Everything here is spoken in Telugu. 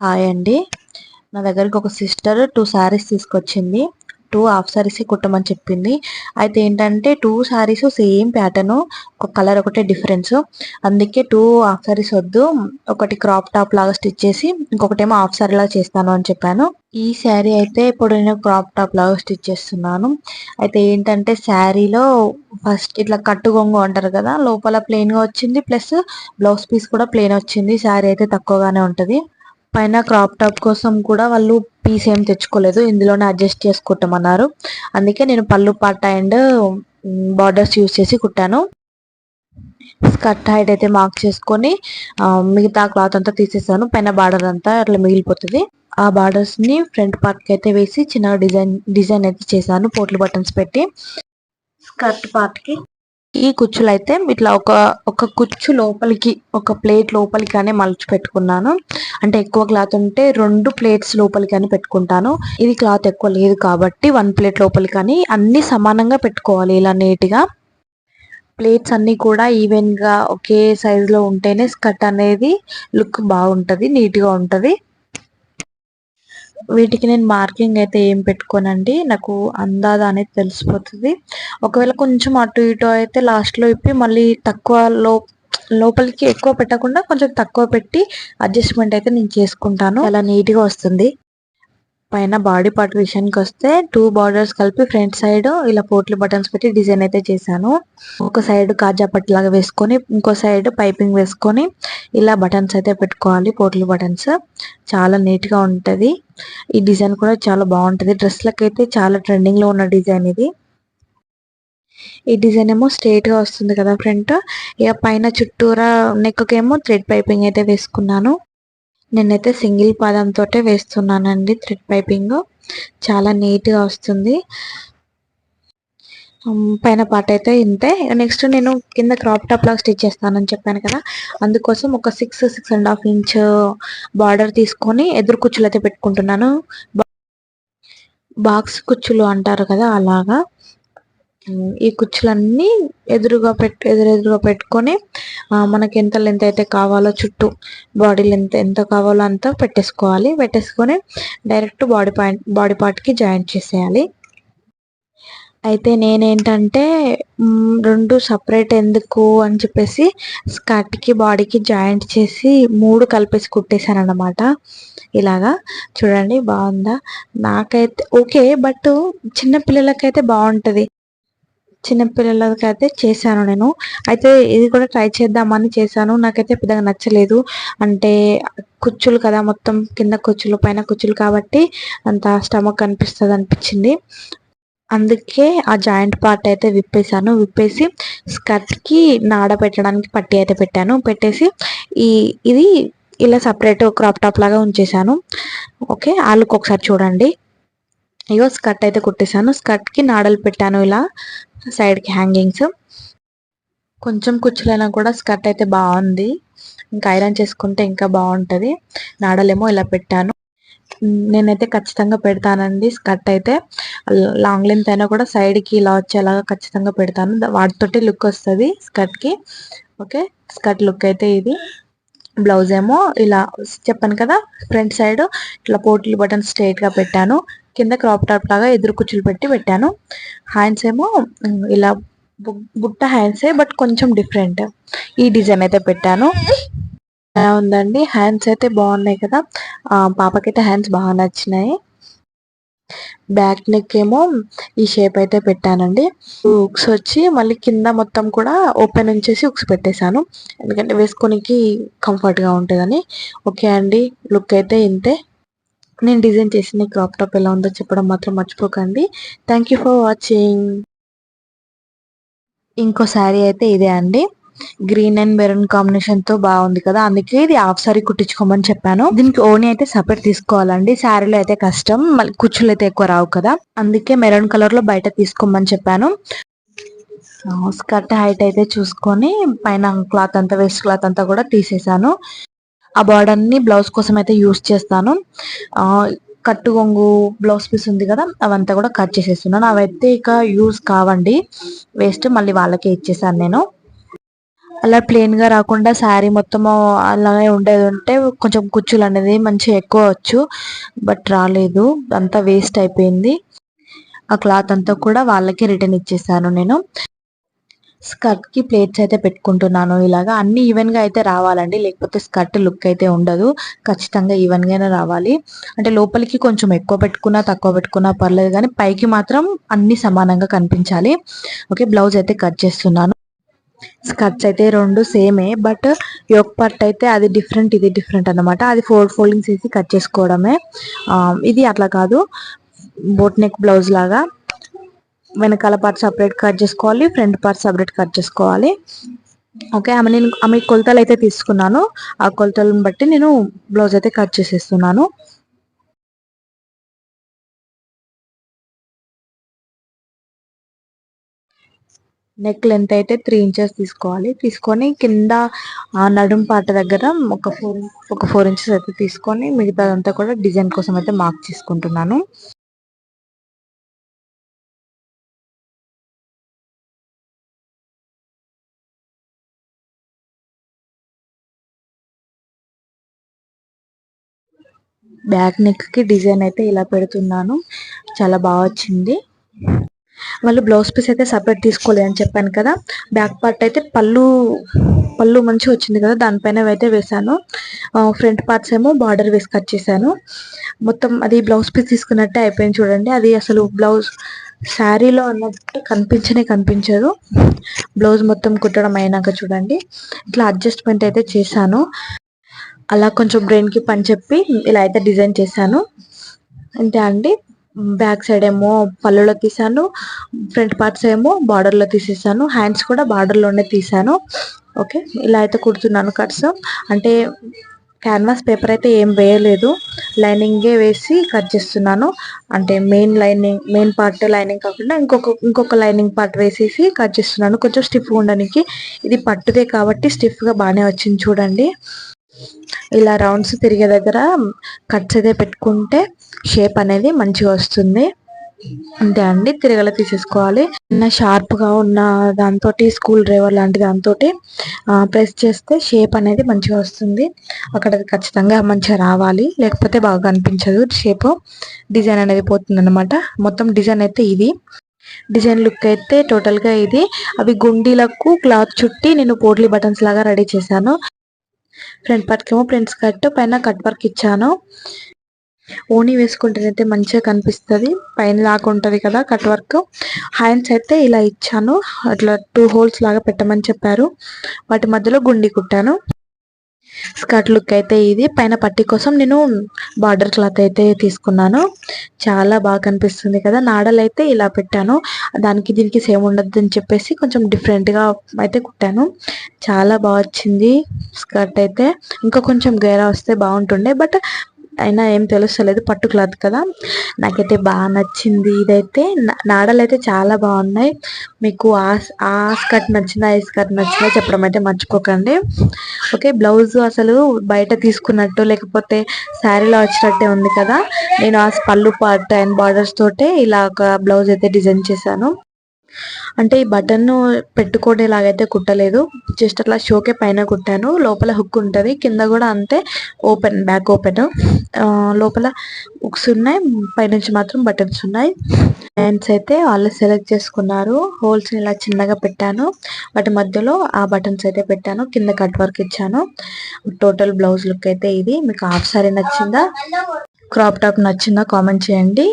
హాయ్ అండి. నా దగ్గరికి ఒక సిస్టర్ టూ శారీస్ తీసుకొచ్చింది. టూ హాఫ్ శారీస్ కుట్టమని చెప్పింది. అయితే ఏంటంటే టూ శారీస్ సేమ్ ప్యాటర్న్ ఒక కలర్ ఒకటే డిఫరెన్స్ అందుకే టూ హాఫ్ శారీస్ వద్దు ఒకటి క్రాప్ టాప్ లాగా స్టిచ్ చేసి ఇంకొకటేమో హాఫ్ శారీ లాగా చేస్తాను అని చెప్పాను. ఈ శారీ అయితే ఇప్పుడు నేను క్రాప్ టాప్ లాగా స్టిచ్ చేస్తున్నాను. అయితే ఏంటంటే శారీలో ఫస్ట్ ఇట్లా కట్టు గొంగు అంటారు కదా లోపల ప్లెయిన్గా వచ్చింది ప్లస్ బ్లౌజ్ పీస్ కూడా ప్లెయిన్ వచ్చింది. శారీ అయితే తక్కువగానే ఉంటుంది. పైన క్రాప్ టాప్ కోసం కూడా వాళ్ళు పీస్ ఏం తెచ్చుకోలేదు. ఇందులోనే అడ్జస్ట్ చేసుకుంటామన్నారు. అందుకే నేను పళ్ళు పాట అండ్ బార్డర్స్ యూస్ చేసి కుట్టాను. స్కర్ట్ హైట్ అయితే మార్క్ చేసుకొని మిగతా క్లాత్ అంతా తీసేసాను. పైన బార్డర్ అంతా అట్లా మిగిలిపోతుంది. ఆ బార్డర్స్ని ఫ్రంట్ పార్ట్కి అయితే వేసి చిన్న డిజైన్ డిజైన్ అయితే చేశాను. పోట్లు బటన్స్ పెట్టి. స్కర్ట్ పార్ట్కి ఈ కుచ్చులు అయితే ఇట్లా ఒక ఒక కుచ్చు లోపలికి ఒక ప్లేట్ లోపలికి అని మలుచు పెట్టుకున్నాను. అంటే ఎక్కువ క్లాత్ ఉంటే రెండు ప్లేట్స్ లోపలికి అని పెట్టుకుంటాను. ఇది క్లాత్ ఎక్కువ లేదు కాబట్టి వన్ ప్లేట్ లోపలికి అని అన్ని సమానంగా పెట్టుకోవాలి ఇలా నీట్గా. ప్లేట్స్ అన్నీ కూడా ఈవెన్గా ఒకే సైజులో ఉంటేనే స్కర్ట్ అనేది లుక్ బాగుంటుంది నీట్గా ఉంటుంది. వీటికి నేను మార్కింగ్ అయితే ఏం పెట్టుకోనండి. నాకు అందాద అనేది తెలిసిపోతుంది. ఒకవేళ కొంచెం అటు ఇటు అయితే లాస్ట్లో ఇప్పి మళ్ళీ తక్కువ లో లోపలికి ఎక్కువ పెట్టకుండా కొంచెం తక్కువ పెట్టి అడ్జస్ట్మెంట్ అయితే నేను చేసుకుంటాను. అలా నీట్గా వస్తుంది. పైన బాడీ పార్ట్ విషయానికి వస్తే టూ బార్డర్స్ కలిపి ఫ్రంట్ సైడ్ ఇలా పోట్ల బటన్స్ పెట్టి డిజైన్ అయితే చేశాను. ఒక సైడ్ కాజా పట్టులాగా వేసుకొని ఇంకో సైడ్ పైపింగ్ వేసుకొని ఇలా బటన్స్ అయితే పెట్టుకోవాలి పోట్ల బటన్స్ చాలా నీట్గా ఉంటది. ఈ డిజైన్ కూడా చాలా బాగుంటది. డ్రెస్లకు అయితే చాలా ట్రెండింగ్లో ఉన్న డిజైన్ ఇది. ఈ డిజైన్ ఏమో స్ట్రేట్గా వస్తుంది కదా ఫ్రంట్ ఇక పైన చుట్టూరా నెక్కకేమో థ్రెడ్ పైపింగ్ అయితే వేసుకున్నాను. నేనైతే సింగిల్ పాదంతో వేస్తున్నానండి థ్రెడ్ పైపింగ్. చాలా నీట్గా వస్తుంది. పైన పార్ట్ అయితే ఇంతే. నెక్స్ట్ నేను కింద క్రాప్ టాప్ లాగా స్టిచ్ చేస్తానని చెప్పాను కదా. అందుకోసం ఒక six six and half inch border తీసుకొని ఎదురు కుచ్చులు అయితే పెట్టుకుంటున్నాను. బాక్స్ కుచ్చులు అంటారు కదా అలాగా. ఈ కుచ్చులన్నీ ఎదురుగా పెట్టు ఎదురెదురుగా పెట్టుకొని మనకి ఎంత లెంత్ అయితే కావాలో చుట్టూ బాడీ లెంత్ ఎంత కావాలో అంత పెట్టేసుకోవాలి. పెట్టేసుకొని డైరెక్ట్ బాడీ పాయింట్ బాడీ పార్ట్కి జాయింట్ చేసేయాలి. అయితే నేనేంటంటే రెండు సపరేట్ ఎందుకు అని చెప్పేసి స్కర్ట్కి బాడీకి జాయింట్ చేసి మూడు కలిపేసి కుట్టేశాను అనమాట ఇలాగా. చూడండి బాగుందా? నాకైతే ఓకే బట్ చిన్న పిల్లలకైతే బాగుంటుంది. చిన్నపిల్లలకి అయితే చేశాను నేను. అయితే ఇది కూడా ట్రై చేద్దామని చేశాను. నాకైతే పెద్దగా నచ్చలేదు. అంటే కుచ్చులు కదా మొత్తం కింద కుచ్చులు పైన కుచ్చులు కాబట్టి అంత స్టమక్ అనిపిస్తుంది అనిపించింది. అందుకే ఆ జాయింట్ పార్ట్ అయితే విప్పేశాను. విప్పేసి స్కర్ట్కి నాడ పెట్టడానికి పట్టి అయితే పెట్టాను. పెట్టేసి ఈ ఇది ఇలా సపరేట్ క్రాప్ టాప్ లాగా ఉంచేశాను. ఓకే ఆలుకు ఒకసారి చూడండి. ఇగో స్కర్ట్ అయితే కుట్టేశాను. స్కర్ట్కి నాడలు పెట్టాను ఇలా. సైడ్కి హ్యాంగింగ్స్. కొంచెం కుచ్చులైనా కూడా స్కర్ట్ అయితే బాగుంది. ఇంకా ఐరన్ చేసుకుంటే ఇంకా బాగుంటుంది. నాడలేమో ఇలా పెట్టాను. నేనైతే ఖచ్చితంగా పెడతానండి స్కర్ట్ అయితే. లాంగ్ లెంత్ అయినా కూడా సైడ్కి ఇలా వచ్చేలాగా ఖచ్చితంగా పెడతాను. వాటితోటి లుక్ వస్తుంది స్కర్ట్కి ఓకే? స్కర్ట్ లుక్ అయితే ఇది. బ్లౌజ్ ఏమో ఇలా చెప్పాను కదా ఫ్రంట్ సైడ్ ఇట్లా పోటీలు బటన్ స్ట్రైట్గా పెట్టాను. కింద క్రాప్ టాప్ లాగా ఎదురు కుచ్చులు పెట్టి పెట్టాను. హ్యాండ్స్ ఏమో ఇలా బుట్ట హ్యాండ్సే బట్ కొంచెం డిఫరెంట్ ఈ డిజైన్ అయితే పెట్టాను. ఎలా ఉందండి? హ్యాండ్స్ అయితే బాగున్నాయి కదా. పాపకైతే హ్యాండ్స్ బాగా నచ్చినాయి. బ్యాక్ నెక్ ఏమో ఈ షేప్ అయితే పెట్టానండి. ఉక్స్ వచ్చి మళ్ళీ కింద మొత్తం కూడా ఓపెన్ ఉంచేసి ఉక్స్ పెట్టేశాను. ఎందుకంటే వేసుకోనికి కంఫర్ట్గా ఉంటుందని. ఓకే అండి లుక్ అయితే ఇంతే. నేను డిజైన్ చేసిన క్రాప్ టాప్ ఎలా ఉందో చెప్పడం మాత్రం మర్చిపోకండి. థ్యాంక్ ఫర్ వాచింగ్ ఇంకో శారీ అయితే ఇదే అండి. గ్రీన్ అండ్ మెరూన్ కాంబినేషన్తో బాగుంది కదా. అందుకే ఇది హాఫ్ సారీ కుట్టించుకోమని చెప్పాను. దీనికి ఓని అయితే సపరేట్ తీసుకోవాలండి. శారీలో అయితే కష్టం. మళ్ళీ కుచ్చులు అయితే ఎక్కువ రావు కదా. అందుకే మెరూన్ కలర్లో బయట తీసుకోమని చెప్పాను. స్కర్ట్ హైట్ అయితే చూసుకొని పైన క్లాత్ అంతా వేస్ట్ క్లాత్ అంతా కూడా తీసేసాను. ఆ బార్డర్ని బ్లౌజ్ కోసం అయితే యూస్ చేస్తాను. కట్టు కొంగు బ్లౌజ్ పీస్ ఉంది కదా అవంతా కూడా కట్ చేసేస్తున్నాను. అవైతే ఇక యూజ్ కావండి. వేస్ట్ మళ్ళీ వాళ్ళకే ఇచ్చేసాను నేను. అలా ప్లెయిన్గా రాకుండా శారీ మొత్తం అలాగే ఉండేది ఉంటే కొంచెం కుచ్చులు అనేది మంచిగా ఎక్కువ వచ్చు. బట్ రాలేదు. అంతా వేస్ట్ అయిపోయింది. ఆ క్లాత్ అంతా కూడా వాళ్ళకి రిటర్న్ ఇచ్చేసాను నేను. స్కర్ట్కి ప్లేట్స్ అయితే పెట్టుకుంటున్నాను. ఇలాగా అన్ని ఈవెన్గా అయితే రావాలండి. లేకపోతే స్కర్ట్ లుక్ అయితే ఉండదు. ఖచ్చితంగా ఈవెన్గానే రావాలి. అంటే లోపలికి కొంచెం ఎక్కువ పెట్టుకున్నా తక్కువ పెట్టుకున్నా పర్లేదు కానీ పైకి మాత్రం అన్ని సమానంగా కనిపించాలి. ఓకే బ్లౌజ్ అయితే కట్ చేస్తున్నాను. స్కర్ట్స్ అయితే రెండు సేమే బట్ యోక్ పార్ట్ అయితే అది డిఫరెంట్ ఇది డిఫరెంట్ అనమాట అది ఫోర్ ఫోల్డింగ్స్ వేసి కట్ చేసుకోవడమే. ఇది అట్లా కాదు. బోట్ నెక్ బ్లౌజ్ లాగా. వెనకాల పార్ట్ సపరేట్ కట్ చేసుకోవాలి ఫ్రంట్ పార్ట్ సపరేట్ కట్ చేసుకోవాలి. ఓకే ఆమె నేను ఆమె కొలతలు అయితే తీసుకున్నాను. ఆ కొలతలను బట్టి నేను బ్లౌజ్ అయితే కట్ చేసేస్తున్నాను. నెక్ లెంత్ అయితే త్రీ ఇంచెస్ తీసుకోవాలి. తీసుకొని కింద నడుం పాట దగ్గర ఒక ఫోర్ ఒక ఫోర్ ఇంచెస్ అయితే తీసుకొని మిగతాదంతా కూడా డిజైన్ కోసం అయితే మార్క్ చేసుకుంటున్నాను. బ్యాక్ నెక్కి డిజైన్ అయితే ఇలా పెడుతున్నాను. చాలా బాగా వచ్చింది. వాళ్ళు బ్లౌజ్ పీస్ అయితే సపరేట్ తీసుకోలేదు అని చెప్పాను కదా. బ్యాక్ పార్ట్ అయితే పళ్ళు పళ్ళు మంచిగా వచ్చింది కదా. దానిపైన అయితే వేసాను ఫ్రంట్ పార్ట్స్ ఏమో బార్డర్ వేసి కట్ చేశాను. మొత్తం అది బ్లౌజ్ పీస్ తీసుకున్నట్టే అయిపోయింది చూడండి. అది అసలు బ్లౌజ్ శారీలో అన్నట్టు కనిపించనే కనిపించదు. బ్లౌజ్ మొత్తం కుట్టడం అయినాక చూడండి. ఇట్లా అడ్జస్ట్మెంట్ అయితే చేశాను. అలా కొంచెం బ్రెయిన్కి పని చెప్పి ఇలా అయితే డిజైన్ చేశాను. అంతే అండి బ్యాక్ సైడ్ ఏమో పళ్ళులో తీసాను ఫ్రంట్ పార్ట్స్ ఏమో బార్డర్లో తీసేసాను హ్యాండ్స్ కూడా బార్డర్లోనే తీసాను ఓకే ఇలా అయితే కుడుతున్నాను కట్స్ అంటే క్యాన్వాస్ పేపర్ అయితే ఏం వేయలేదు. లైనింగే వేసి కట్ చేస్తున్నాను. అంటే main lining main part lining కాకుండా ఇంకొక ఇంకొక లైనింగ్ పార్ట్ వేసేసి కట్ చేస్తున్నాను. కొంచెం స్టిఫ్గా ఉండడానికి. ఇది పట్టుదే కాబట్టి స్టిఫ్గా బాగానే వచ్చింది చూడండి. ఇలా రౌండ్స్ తిరిగే దగ్గర కట్స్ అయితే పెట్టుకుంటే షేప్ అనేది మంచిగా వస్తుంది. అంతే అండి తిరగల తీసేసుకోవాలి. చిన్న షార్ప్గా ఉన్న దాంతో స్కూల్ డ్రైవర్ లాంటి దాంతో ప్రెస్ చేస్తే షేప్ అనేది మంచిగా వస్తుంది. అక్కడ ఖచ్చితంగా మంచిగా రావాలి. లేకపోతే బాగా అనిపించదు షేప్. డిజైన్ అనేది పోతుంది అనమాట మొత్తం డిజైన్ అయితే ఇది. డిజైన్ లుక్ అయితే టోటల్గా ఇది. అవి గుండీలకు క్లాత్ చుట్టి నేను పోట్లీ బటన్స్ లాగా రెడీ చేశాను. ఫ్రంట్ పార్ట్కి ఏమో ప్రింట్స్ కట్ పైన కట్ వర్క్ ఇచ్చాను. ఓనీ వేసుకుంటేనైతే మంచిగా కనిపిస్తుంది. పైన లాగా ఉంటుంది కదా కట్ వర్క్. హ్యాండ్స్ అయితే ఇలా ఇచ్చాను. అట్లా టూ హోల్స్ లాగా పెట్టమని చెప్పారు. వాటి మధ్యలో గుండి కుట్టాను. స్కర్ట్ లుక్ అయితే ఇది. పైన పట్టి కోసం నేను బార్డర్ క్లాత్ అయితే తీసుకున్నాను. చాలా బాగా కనిపిస్తుంది కదా. నాడలు అయితే ఇలా పెట్టాను. దానికి దీనికి సేమ్ ఉండద్దు అని చెప్పేసి కొంచెం డిఫరెంట్గా అయితే కుట్టాను. చాలా బాగా వచ్చింది స్కర్ట్ అయితే. ఇంకా కొంచెం గేరా వస్తే బాగుంటుండే. బట్ అయినా ఏం తెలుస్తలేదు పట్టు క్లాత్ కదా. నాకైతే బాగా నచ్చింది ఇదైతే. నాడలు అయితే చాలా బాగున్నాయి. మీకు ఆ ఆ స్కర్ట్ నచ్చిందా ఈ స్కర్ట్ నచ్చిందా చెప్పడం అయితే మర్చిపోకండి. ఓకే బ్లౌజ్ అసలు బయట తీసుకున్నట్టు లేకపోతే శారీలో వచ్చినట్టే ఉంది కదా. నేను ఆ పళ్ళు పార్ట్ అండ్ బార్డర్స్ తోటే ఇలా ఒక బ్లౌజ్ అయితే డిజైన్ చేశాను. అంటే ఈ బటన్ పెట్టుకునేలాగైతే కుట్టలేదు. జస్ట్ అట్లా షోకే పైన కుట్టాను. లోపల హుక్ ఉంటుంది. కింద కూడా అంతే ఓపెన్ బ్యాక్ ఓపెన్. లోపల హుక్స్ ఉన్నాయి. పైనుంచి మాత్రం బటన్స్ ఉన్నాయి. హ్యాండ్స్ అయితే వాళ్ళు సెలెక్ట్ చేసుకున్నారు. హోల్స్ ఇలా చిన్నగా పెట్టాను. వాటి మధ్యలో ఆ బటన్స్ అయితే పెట్టాను. కింద కట్ వర్క్ ఇచ్చాను. టోటల్ బ్లౌజ్ లుక్ అయితే ఇది. మీకు హాఫ్ సారీ నచ్చిందా? క్రాప్ టాప్ నచ్చిందా? కామెంట్ చేయండి.